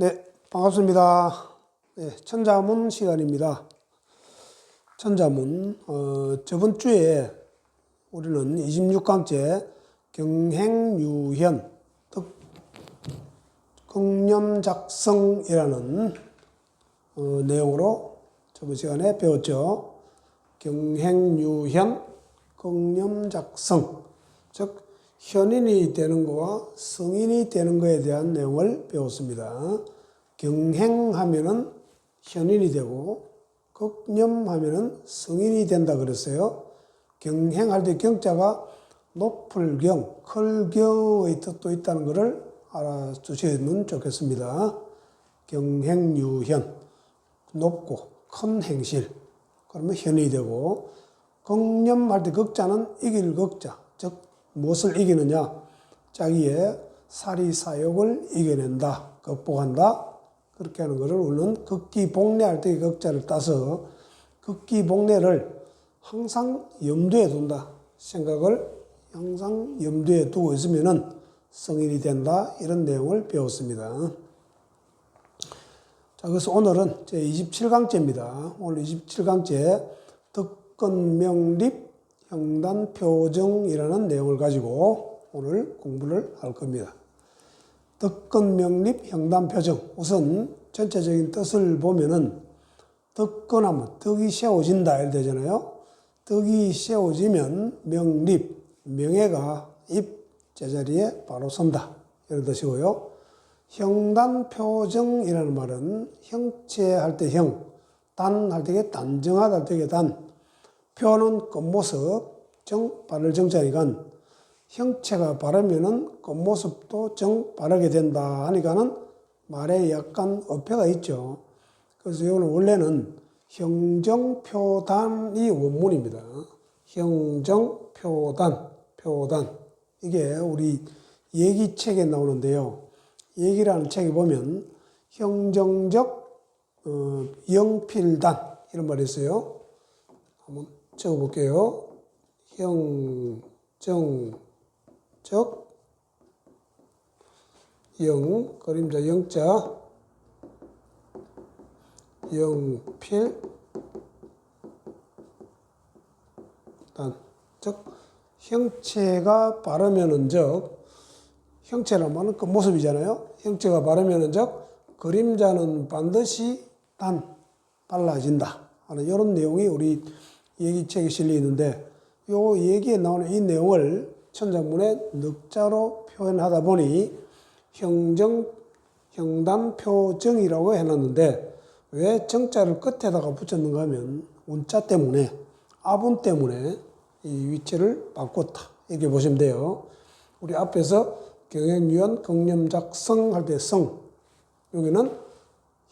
네, 반갑습니다. 네, 천자문 시간입니다. 천자문, 어, 저번 주에 우리는 26강째 경행유현, 즉, 긍념작성이라는 어, 내용으로 저번 시간에 배웠죠. 경행유현, 긍념작성, 즉, 현인이 되는 거와 성인이 되는 거에 대한 내용을 배웠습니다. 경행하면은 현인이 되고 극념하면은 성인이 된다 그랬어요. 경행할 때 경자가 높을 경, 클 경의 뜻도 있다는 것을 알아두시면 좋겠습니다. 경행유현, 높고 큰 행실, 그러면 현이 되고 극념할 때 극자는 이길 극자, 즉 무엇을 이기느냐? 자기의 사리 사욕을 이겨낸다, 극복한다. 그렇게 하는 것을 우리는 극기복례할 때 극자를 따서 극기복례를 항상 염두에 둔다. 생각을 항상 염두에 두고 있으면은 성인이 된다. 이런 내용을 배웠습니다. 자, 그래서 오늘은 제 27강째입니다. 오늘 27강째 덕건명립 형단 표정이라는 내용을 가지고 오늘 공부를 할 겁니다. 덕건 명립 형단 표정. 우선 전체적인 뜻을 보면은 덕건하면 덕이 세워진다 이렇게 되잖아요. 덕이 세워지면 명립 명예가 입 제자리에 바로 선다 이런 뜻이고요. 형단 표정이라는 말은 형체 할 때 형, 단 할때 단정하다 할때 단, 표는 겉모습, 정, 바를 정자니까 형체가 바르면은 겉모습도 정, 바르게 된다 하니까는 말에 약간 어폐가 있죠. 그래서 이거는 원래는 형정표단이 원문입니다. 형정표단, 표단. 이게 우리 얘기책에 나오는데요. 얘기라는 책에 보면 형정적 어, 영필단 이런 말이 있어요. 한번 적어볼게요. 형정적 영 그림자 영자 영필 단, 즉 형체가 바르면은 즉 말은 그 모습이잖아요. 형체가 바르면은 즉 그림자는 반드시 단 빨라진다 하는 이런 내용이 우리 얘기책에 실려 있는데 요 얘기에 나오는 이 내용을 천장문에 늑자로 표현하다 보니 형정 형단표정이라고 해놨는데 왜 정자를 끝에다가 붙였는가 하면 운자 때문에 아분 때문에 이 위치를 바꿨다 이렇게 보시면 돼요. 우리 앞에서 경행유연 긍념작성 할 때 성 여기는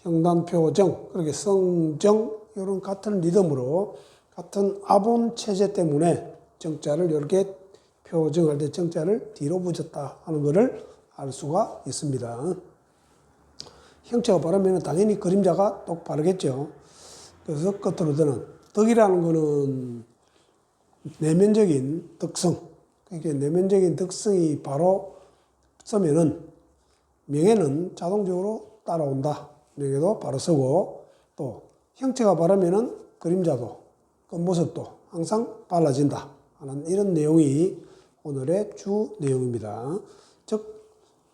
형단표정 그렇게 성정 이런 같은 리듬으로 같은 아본 체제 때문에 정자를 이렇게 표정할 때 정자를 뒤로 붙였다 하는 것을 알 수가 있습니다. 형체가 바르면 당연히 그림자가 똑 바르겠죠. 그래서 끝으로 드는 덕이라는 것은 내면적인 덕성. 그러니까 내면적인 덕성이 바로 서면은 명예는 자동적으로 따라온다. 명예도 바로 서고 또 형체가 바르면은 그림자도 그 모습도 항상 빨라진다 하는 이런 내용이 오늘의 주 내용입니다. 즉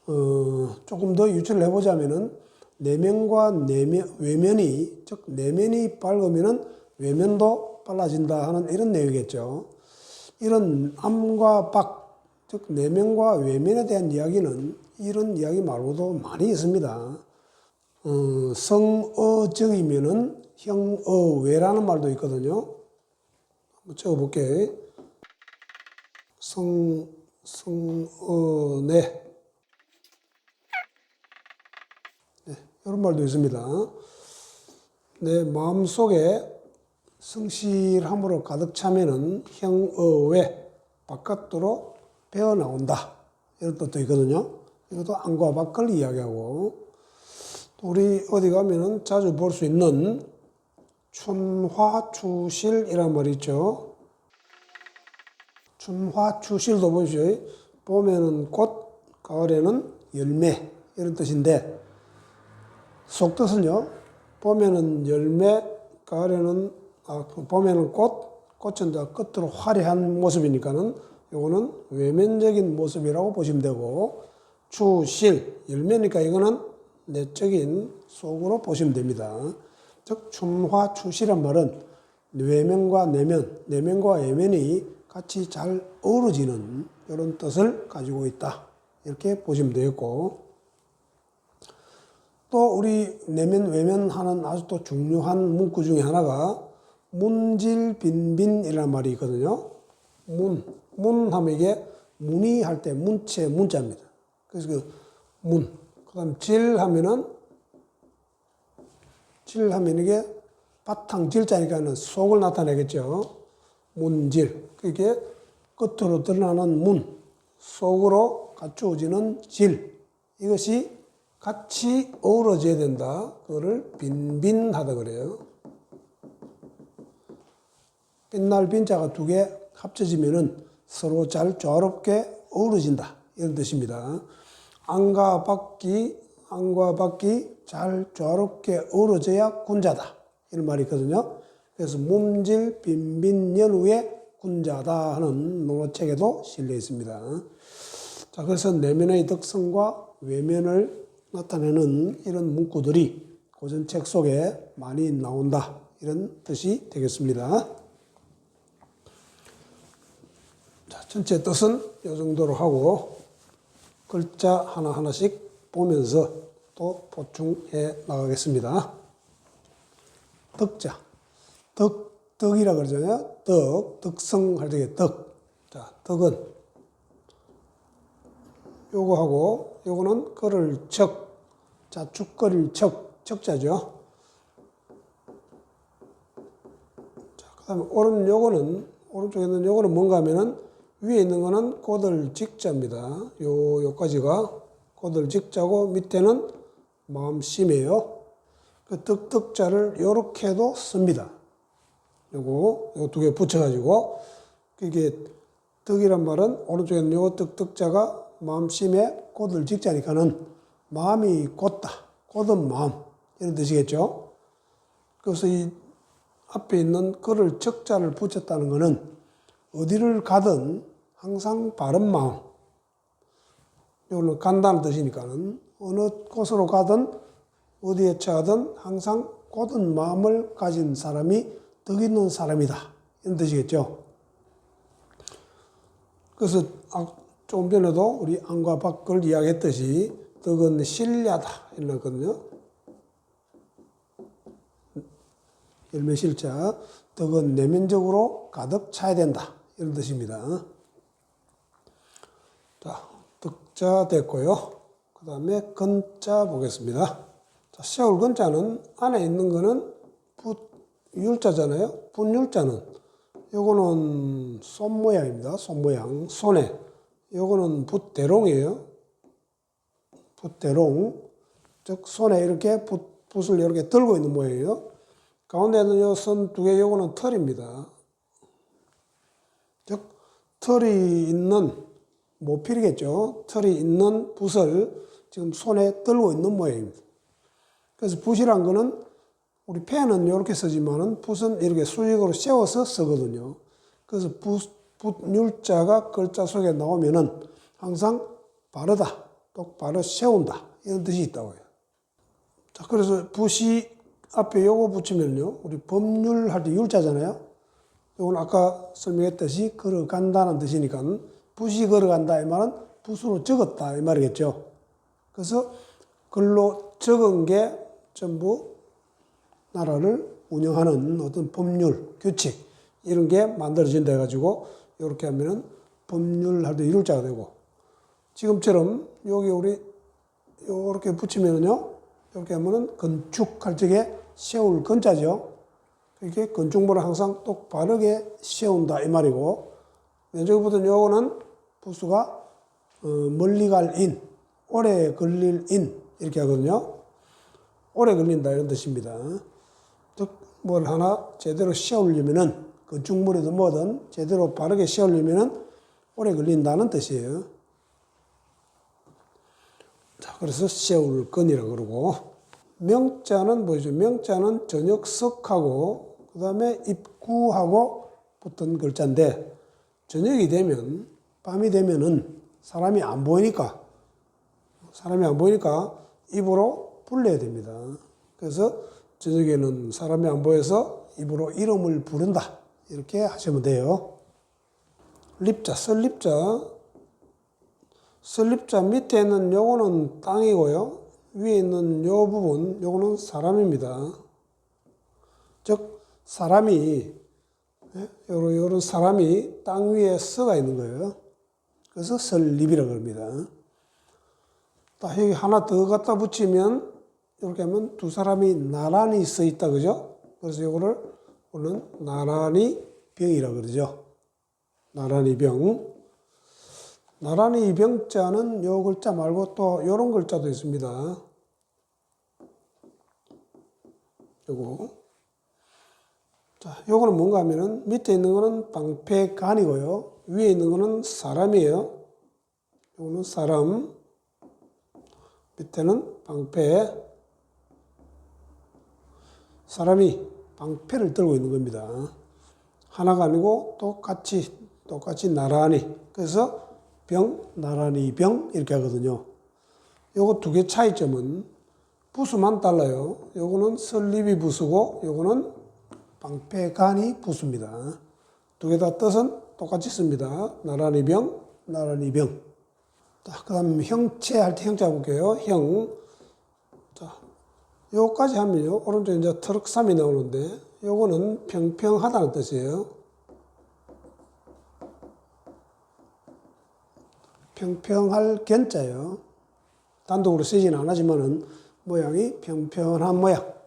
어, 조금 더 유추를 해보자면은 내면과 내면 외면이 즉 내면이 밝으면은 외면도 빨라진다 하는 이런 내용이겠죠. 이런 암과 박 즉 내면과 외면에 대한 이야기는 이런 이야기 말고도 많이 있습니다. 어, 성어적이면은 형어외라는 말도 있거든요. 한번 적어볼게. 성, 성어네. 네, 이런 말도 있습니다. 내 마음 속에 성실함으로 가득 차면은 형어외 바깥으로 배어 나온다. 이런 뜻도 있거든요. 이것도 안과 밖을 이야기하고 우리 어디 가면은 자주 볼 수 있는 춘화추실이란 말이 있죠. 춘화추실도 보십시오. 보면은 꽃, 가을에는 열매 이런 뜻인데 속뜻은요. 봄에는 열매, 가을에는 아, 봄에는 꽃, 꽃은 다 끝으로 화려한 모습이니까는 요거는 외면적인 모습이라고 보시면 되고 추실 열매니까 이거는 내적인 속으로 보시면 됩니다. 즉 춘화 추실한 말은 외면과 내면, 내면과 외면이 같이 잘 어우러지는 이런 뜻을 가지고 있다. 이렇게 보시면 되겠고 또 우리 내면 외면하는 아주 또 중요한 문구 중에 하나가 문질 빈빈이라는 말이 있거든요. 문, 문 하면 이게 문이 할 때 문체 문자입니다. 그래서 그 문, 그 다음 질 하면은 질 하면 이게 바탕 질자니까는 속을 나타내겠죠. 문질. 그게 끝으로 드러나는 문, 속으로 갖추어지는 질. 이것이 같이 어우러져야 된다. 그거를 빈빈하다 그래요. 빛날 빈자가 두 개 합쳐지면은 서로 잘 조화롭게 어우러진다. 이런 뜻입니다. 안과 밖이, 안과 밖이 잘 조화롭게 어우러져야 군자다. 이런 말이 있거든요. 그래서 몸질 빈빈 연후에 군자다 하는 논어책에도 실려 있습니다. 자, 그래서 내면의 특성과 외면을 나타내는 이런 문구들이 고전책 속에 많이 나온다. 이런 뜻이 되겠습니다. 자, 전체 뜻은 이 정도로 하고 글자 하나하나씩 보면서 또 보충해 나가겠습니다. 덕자. 덕, 덕이라 그러잖아요. 덕, 덕성할 때 덕. 자, 덕은 요거하고 요거는 걸을 척. 자, 축거릴 척. 척자죠. 자, 그 다음에 오른 요거는, 오른쪽에 있는 요거는 뭔가 하면은 위에 있는 거는 고들 직자입니다. 요, 요까지가 고들 직 자고 밑에는 마음심이에요. 그 득득자를 요렇게도 씁니다. 요거, 요 두 개 붙여가지고, 그게 득이란 말은 오른쪽에는 요 득득자가 마음심에 고들 직자니까는 마음이 곧다, 곧은 마음, 이런 뜻이겠죠. 그래서 이 앞에 있는 글을 적자를 붙였다는 것은 어디를 가든 항상 바른 마음, 이거는 간다는 뜻이니까는 어느 곳으로 가든 어디에 처하든 항상 곧은 마음을 가진 사람이 덕 있는 사람이다. 이런 뜻이겠죠. 그래서 아, 조금 전에도 우리 안과 밖을 이야기했듯이 덕은 신ля다. 이러거든요. 열매실자. 덕은 내면적으로 가득 차야 된다. 이런 뜻입니다. 자, 덕 자 됐고요. 그 다음에 건자 보겠습니다. 자, 세울 건자는 안에 있는 거는 붓, 율자잖아요. 분율자는 요거는 손 모양입니다. 손 모양. 손에. 요거는 붓대롱이에요. 붓대롱. 즉, 손에 이렇게 붓, 붓을 이렇게 들고 있는 모양이에요. 가운데는 요선 두 개, 요거는 털입니다. 즉, 털이 있는 모필이겠죠. 털이 있는 붓을 지금 손에 들고 있는 모양입니다. 그래서 붓이란 거는 우리 펜은 이렇게 쓰지만은 붓은 이렇게 수직으로 세워서 쓰거든요. 그래서 붓, 붓율자가 글자 속에 나오면은 항상 바르다, 똑바로 세운다 이런 뜻이 있다고요. 자, 그래서 붓이 앞에 요거 붙이면요, 우리 법률 할 때 율자잖아요. 요건 아까 설명했듯이 걸어간다는 뜻이니까 붓이 걸어간다 이 말은 붓으로 적었다 이 말이겠죠. 그래서 글로 적은 게 전부 나라를 운영하는 어떤 법률, 규칙 이런 게 만들어진다 해가지고 이렇게 하면은 법률 할때 이룰자가 되고 지금처럼 여기 우리 이렇게 붙이면은요 이렇게 하면은 건축할 적에 세울 건자죠. 이렇게 건축물을 항상 똑바르게 세운다 이 말이고 왼쪽부터는 요거는 부수가 어, 멀리 갈 인, 오래 걸릴 인 이렇게 하거든요. 오래 걸린다 이런 뜻입니다. 즉 뭘 하나 제대로 세우려면은 건축물이든 뭐든 제대로 바르게 세우려면은 오래 걸린다는 뜻이에요. 자, 그래서 세울 건이라 그러고 명자는 뭐죠? 명자는 저녁석하고 그 다음에 입구하고 붙은 글자인데 저녁이 되면 밤이 되면은 사람이 안 보이니까 사람이 안 보이니까 입으로 불러야 됩니다. 그래서 저녁에는 사람이 안 보여서 입으로 이름을 부른다 이렇게 하시면 돼요. 립자, 설립자, 설립자 밑에 있는 요거는 땅이고요. 위에 있는 요 부분, 요거는 사람입니다. 즉, 사람이, 예? 요런, 요런 사람이 땅 위에 서가 있는 거예요. 그래서 설립이라고 합니다. 딱 여기 하나 더 갖다 붙이면, 이렇게 하면 두 사람이 나란히 서 있다, 그죠? 그래서 요거를 오늘 나란히 병이라고 그러죠. 나란히 병. 나란히 병자는 요 글자 말고 또 요런 글자도 있습니다. 요거. 자, 요거는 뭔가 하면은 밑에 있는 거는 방패간이고요. 위에 있는 거는 사람이에요. 요거는 사람. 밑에는 방패. 사람이 방패를 들고 있는 겁니다. 하나가 아니고 똑같이 똑같이 나란히. 그래서 병, 나란히 병 이렇게 하거든요. 요거 두 개 차이점은 부수만 달라요. 요거는 설립이 부수고 요거는 방패간이 부수입니다. 두 개 다 뜻은 똑같이 씁니다. 나란히 병, 나란히 병. 자, 그 다음 형체 할 때 형체 볼게요. 형. 자, 요까지 하면요. 오른쪽에 이제 트럭삼이 나오는데 요거는 평평하다는 뜻이에요. 평평할 견자예요. 단독으로 쓰지는 않지만은 모양이 평평한 모양.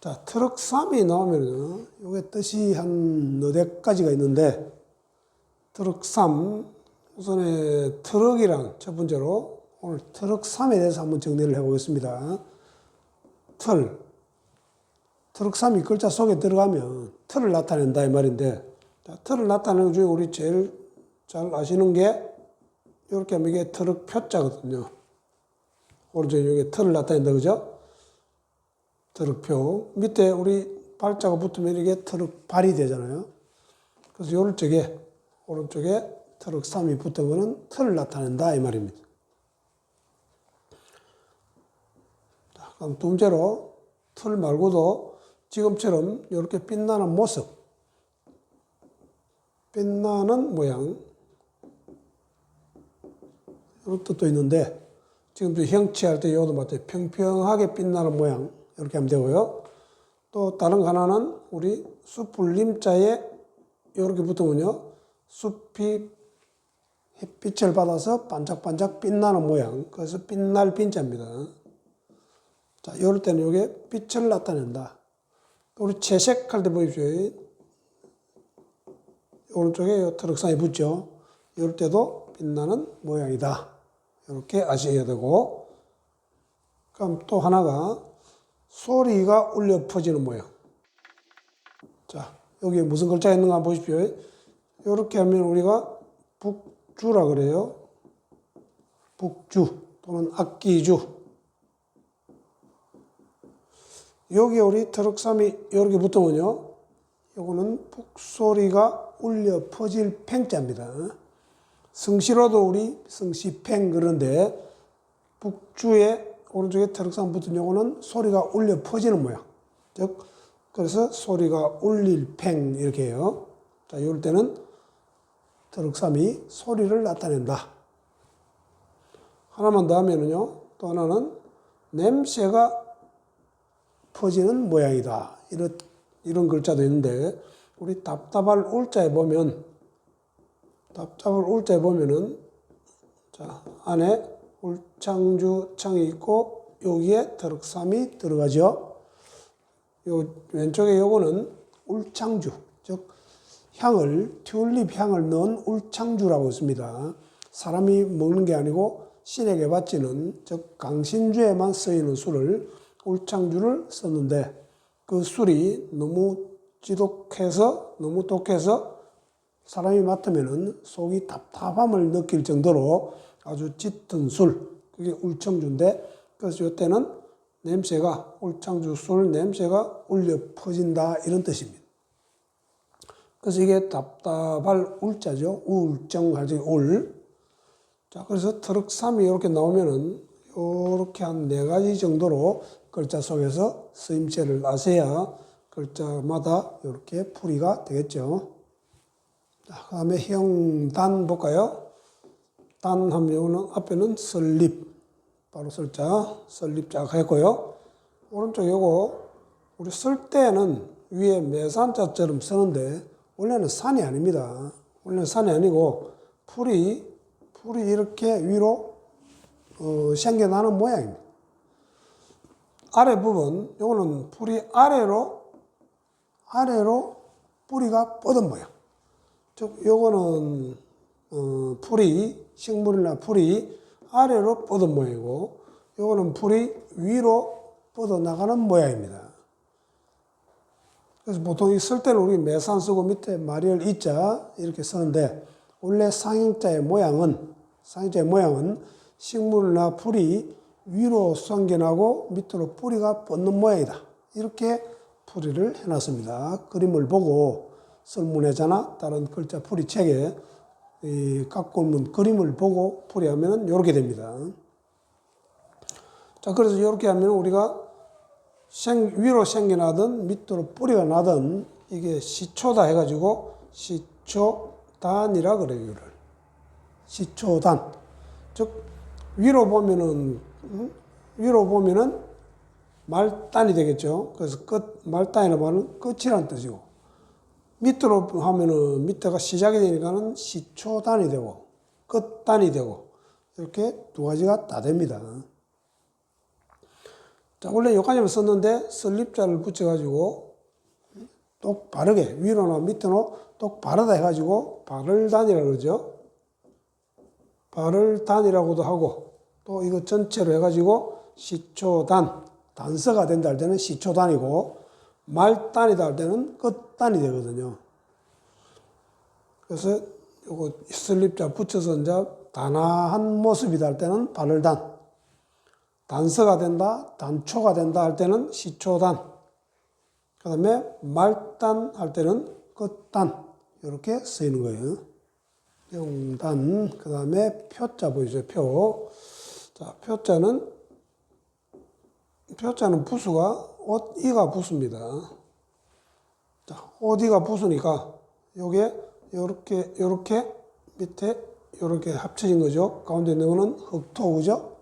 자, 트럭 3이 나오면은 요게 뜻이 한 너댓 가지가 있는데 트럭 3 우선에 트럭이란 첫 번째로 오늘 트럭 3에 대해서 한번 정리를 해 보겠습니다. 틀. 트럭 3이 글자 속에 들어가면 틀을 나타낸다 이 말인데 자, 틀을 나타내는 중에 우리 제일 잘 아시는 게 이렇게 하면 이게 트럭 표자거든요. 오른쪽에 이게 틀을 나타낸다 그죠? 트럭표 밑에 우리 발자가 붙으면 이게 트럭 발이 되잖아요. 그래서 오른쪽에 오른쪽에 트럭 3이 붙은 거는 틀을 나타낸다 이 말입니다. 자, 그럼 두 번째로 틀 말고도 지금처럼 이렇게 빛나는 모습 빛나는 모양 이런 뜻도 있는데 지금도 형체할 때 이것도 맞죠. 평평하게 빛나는 모양 이렇게 하면 되고요. 또 다른 거 하나는 우리 숯불림자에 이렇게 붙으면요. 숲이 햇빛을 받아서 반짝반짝 빛나는 모양. 그래서 빛날 빛자입니다. 자, 이럴 때는 이게 빛을 나타낸다. 우리 채색할 때 보십시오. 오른쪽에 트럭상이 붙죠. 이럴 때도 빛나는 모양이다. 이렇게 아셔야 되고, 그럼 또 하나가 소리가 울려 퍼지는 모양. 자, 여기 무슨 글자가 있는가 보십시오. 이렇게 하면 우리가 북주라 그래요. 북주 또는 악기주. 여기 우리 트럭삼이 이렇게 붙으면요. 요거는 북소리가 울려 퍼질 팽자입니다. 성시로도 우리 성시팽 그런데 북주에 오른쪽에 트럭삼 붙은 요거는 소리가 울려 퍼지는 모양. 즉 그래서 소리가 울릴 팽 이렇게 해요. 자, 이럴 때는 트럭삼이 소리를 나타낸다. 하나만 더 하면은요. 또 하나는 냄새가 퍼지는 모양이다. 이런, 이런 글자도 있는데, 우리 답답할 울자에 보면, 답답할 울자에 보면은, 자, 안에 울창주 창이 있고, 여기에 드럭삼이 들어가죠. 요, 왼쪽에 요거는 울창주, 즉, 향을, 튤립 향을 넣은 울창주라고 씁니다. 사람이 먹는 게 아니고, 신에게 바치는, 즉, 강신주에만 쓰이는 술을 울창주를 썼는데 그 술이 너무 지독해서 너무 독해서 사람이 맡으면은 속이 답답함을 느낄 정도로 아주 짙은 술 그게 울청주인데 그래서 이때는 냄새가 울창주 술 냄새가 울려 퍼진다 이런 뜻입니다. 그래서 이게 답답할 울자죠. 우울증하지 울. 자 그래서 트럭삼이 이렇게 나오면은 이렇게 한 네 가지 정도로 글자 속에서 쓰임새를 아셔야 글자마다 이렇게 풀이가 되겠죠. 자, 그 다음에 형단 볼까요? 단 하면 요거는 앞에는 설립. 바로 설자, 설립자 했고요. 오른쪽 요거 우리 쓸 때는 위에 매산자처럼 쓰는데 원래는 산이 아닙니다. 원래는 산이 아니고 풀이 풀이 이렇게 위로 어, 생겨나는 모양입니다. 아래 부분 요거는 풀이 아래로 아래로 뿌리가 뻗은 모양. 즉 요거는 어, 풀이 식물이나 풀이 아래로 뻗은 모양이고 요거는 풀이 위로 뻗어 나가는 모양입니다. 그래서 보통 이 쓸 때는 우리 매산 쓰고 밑에 마리얼 이자 이렇게 쓰는데 원래 상형자의 모양은 상형자의 모양은 식물이나 풀이 위로 쌍겨나고 밑으로 뿌리가 뻗는 모양이다. 이렇게 풀이를 해놨습니다. 그림을 보고 설문회자나 다른 글자 풀이 책에 이 있는 그림을 보고 풀이하면 이렇게 됩니다. 자, 그래서 이렇게 하면 우리가 생, 위로 생겨나든 밑으로 뿌리가 나든 이게 시초다 해가지고 시초단이라 그래요, 이거를. 시초단. 즉, 위로 보면은, 음? 위로 보면은 말단이 되겠죠. 그래서 끝, 말단이라는 말은 끝이라는 뜻이고, 밑으로 하면은 밑에가 시작이 되니까는 시초단이 되고, 끝단이 되고, 이렇게 두 가지가 다 됩니다. 자, 원래 여기까지만 썼는데 설립자를 붙여가지고 똑 바르게 위로나 밑으로 똑 바르다 해가지고 바를단이라 그러죠. 바를단이라고도 하고 또 이거 전체로 해가지고 시초단 단서가 된다 할 때는 시초단이고 말단이다 할 때는 끝단이 되거든요. 그래서 요거 설립자 붙여서 이제 단아한 모습이다 할 때는 바를단 단서가 된다, 단초가 된다 할 때는 시초단, 그 다음에 말단 할 때는 끝단, 이렇게 쓰이는 거예요. 영단, 그 다음에 표자 보이죠, 표. 자, 표자는, 표자는 부수가 옷, 이가 부수입니다. 자, 옷, 이가 부수니까, 요게, 요렇게, 요렇게, 밑에, 요렇게 합쳐진 거죠. 가운데 있는 거는 흑토, 그죠?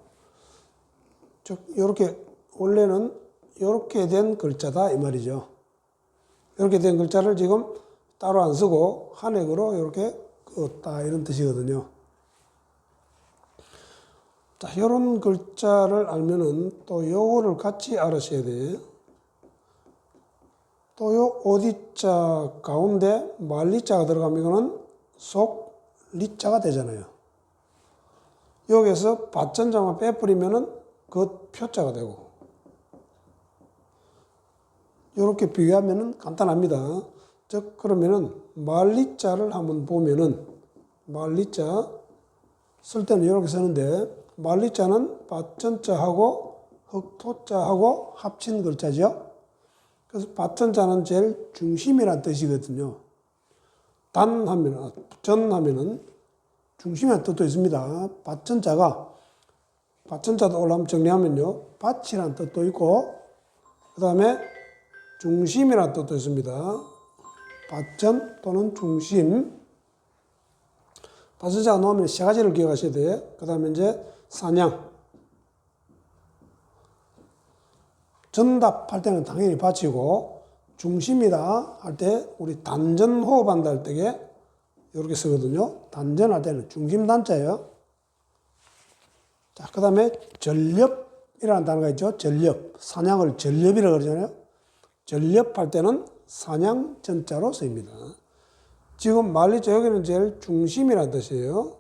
즉 이렇게 원래는 이렇게 된 글자다 이 말이죠. 이렇게 된 글자를 지금 따로 안 쓰고 한획으로 이렇게 그었다 이런 뜻이거든요. 자, 이런 글자를 알면은 또 요거를 같이 알으셔야 돼요. 어디자 가운데 말리자가 들어가면 이거는 속 리자가 되잖아요. 여기서 밭전자만 빼버리면은 그 표자가 되고 이렇게 비교하면 간단합니다. 즉 그러면은 말리자를 한번 보면은 말리자 쓸 때는 이렇게 쓰는데 말리자는 밭전자하고 흑토자하고 합친 글자죠. 그래서 밭전자는 제일 중심이란 뜻이거든요. 단 하면 전 하면은 중심이란 뜻도 있습니다. 밭전자가 밭전자도 올라면 정리하면요. 밭이란 뜻도 있고, 그 다음에 중심이란 뜻도 있습니다. 밭전 또는 중심. 밭전자가 나오면 세 가지를 기억하셔야 돼요. 그 다음에 이제 사냥. 전답할 때는 당연히 밭이고, 중심이다 할 때 우리 단전 호흡한다 할 때에 이렇게 쓰거든요. 단전할 때는 중심 단자예요. 자, 그 다음에 전렵이라는 단어가 있죠. 전렵. 사냥을 전렵이라고 그러잖아요. 전렵할 때는 사냥 전자로 쓰입니다. 지금 말리죠. 여기는 제일 중심이라는 뜻이에요.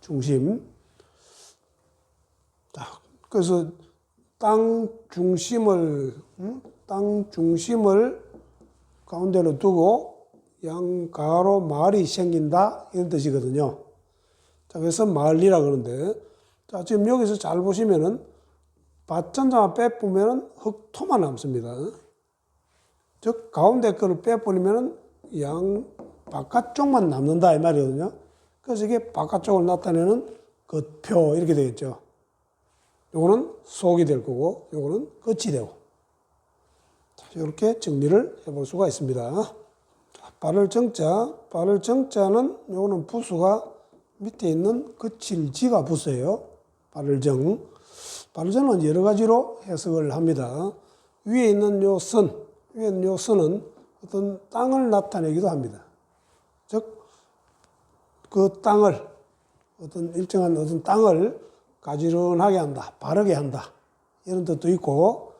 중심. 자, 그래서 땅 중심을, 음? 땅 중심을 가운데로 두고 양가로 말이 생긴다. 이런 뜻이거든요. 자, 그래서 말리라 그러는데, 자, 지금 여기서 잘 보시면은 밭전자만 빼보면 흙토만 남습니다. 즉 가운데 거를 빼버리면 양 바깥쪽만 남는다 이 말이거든요. 그래서 이게 바깥쪽을 나타내는 겉표 이렇게 되겠죠. 요거는 속이 될 거고 요거는 끝이 되고 자, 이렇게 정리를 해볼 수가 있습니다. 자, 발을 정자, 발을 정자는 요거는 부수가 밑에 있는 거칠지가 부수예요. 발을 정. 발을 정은 여러 가지로 해석을 합니다. 위에 있는 요 선, 위에 있는 요 선은 어떤 땅을 나타내기도 합니다. 즉, 그 땅을, 어떤 일정한 어떤 땅을 가지런하게 한다, 바르게 한다. 이런 뜻도 있고,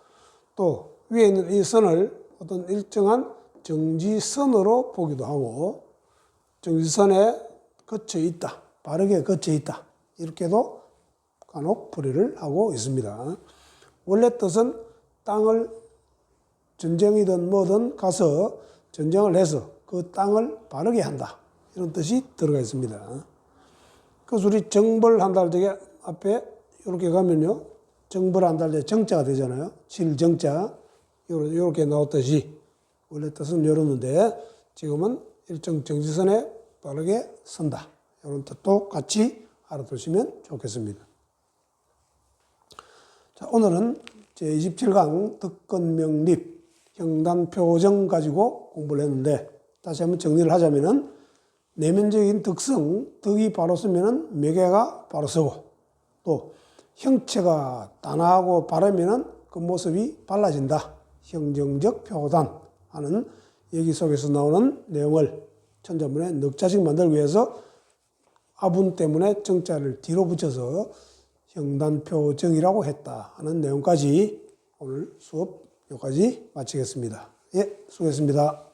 또 위에 있는 이 선을 어떤 일정한 정지선으로 보기도 하고, 정지선에 거쳐 있다, 바르게 거쳐 있다. 이렇게도 간혹 풀이를 하고 있습니다. 원래 뜻은 땅을 전쟁이든 뭐든 가서 전쟁을 해서 그 땅을 바르게 한다. 이런 뜻이 들어가 있습니다. 그래서 우리 정벌한다 할때 앞에 이렇게 가면요. 정벌한다 할때 정자가 되잖아요. 칠정자. 이렇게 나왔듯이 원래 뜻은 이러는데 지금은 일정 정지선에 바르게 선다. 이런 뜻도 같이 알아두시면 좋겠습니다. 자, 오늘은 제27강 득건명립 형단표정 가지고 공부를 했는데 다시 한번 정리를 하자면은 내면적인 특성, 덕이 바로 쓰면은 매개가 바로 서고 또 형체가 단아하고 바르면은 그 모습이 발라진다. 형정적 표단 하는 얘기 속에서 나오는 내용을 천자문에 넉자씩 만들기 위해서 아분 때문에 정자를 뒤로 붙여서 형단표정이라고 했다 하는 내용까지 오늘 수업 여기까지 마치겠습니다. 예, 수고했습니다.